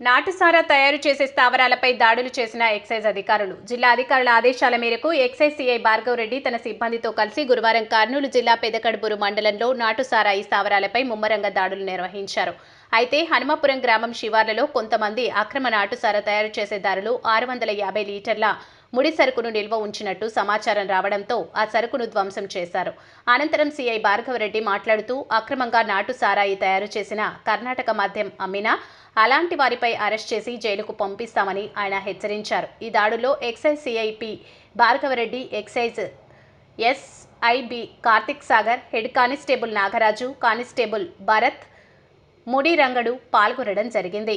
నాటుసారా తయారు చేసే స్థావరాలపై దాడులు చేసిన ఎక్సైజ్ అధికారులు. జిల్లా అధికారుల ఆదేశాల మేరకు ఎక్సైజ్ సీఐ భార్గవ్ రెడ్డి తన సిబ్బందితో కలిసి గురువారం కర్నూలు జిల్లా పెదకడుపురు మండలంలో నాటుసారా ఈ స్థావరాలపై ముమ్మరంగా దాడులు నిర్వహించారు. అయితే హనుమాపురం గ్రామం శివార్లలో కొంతమంది అక్రమ నాటుసారా తయారు చేసేదారులు ఆరు వందల యాభై లీటర్ల ముడి సరుకును నిల్వ ఉంచినట్టు సమాచారం రావడంతో ఆ సరుకును ధ్వంసం చేశారు. అనంతరం సీఐ భార్గవరెడ్డి మాట్లాడుతూ అక్రమంగా నాటు సారాయి తయారు చేసిన కర్ణాటక మద్యం అమ్మినా అలాంటి వారిపై అరెస్ట్ చేసి జైలుకు పంపిస్తామని ఆయన హెచ్చరించారు. ఈ దాడులో excise CIP Bhargavareddy excise SIB Karthik Sagar head constable Nagaraju constable Bharath ముడి రంగడు పాల్గొనడం జరిగింది.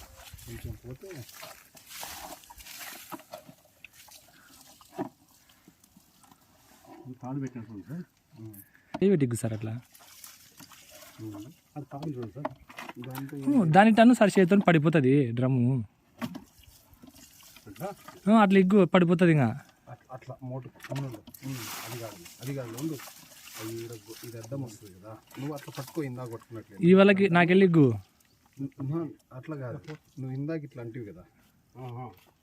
కొంచెం పోతే ఇది తాడు సార్ సార్ అట్లా. అది తాడు చూడండి సార్ దాని టన్ను సార్ చేతితో పడిపోతుంది డ్రమ్ము. అట్లా ఇగ్గు పడిపోతుంది ఇంకా. అట్లా మోటు అది కాదు అది కాదు ఉండు. ఇది అడ్డం వస్తుంది కదా. నువ్వు అట్లా పట్టుకో ఈ వాళ్ళకి నాకెళ్ళి ఇగ్గు. అట్లా కాదు. నువ్వు ఇందాక ఇట్లా అంటివి కదా.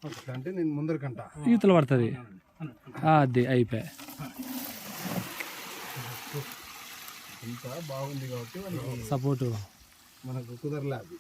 అట్లా అంటే నేను ముందరకంట ఈతలు పడుతుంది. అది అయిపోయా ఇంత బాగుంది కాబట్టి సపోర్టు. మనకు కుదరలే అది.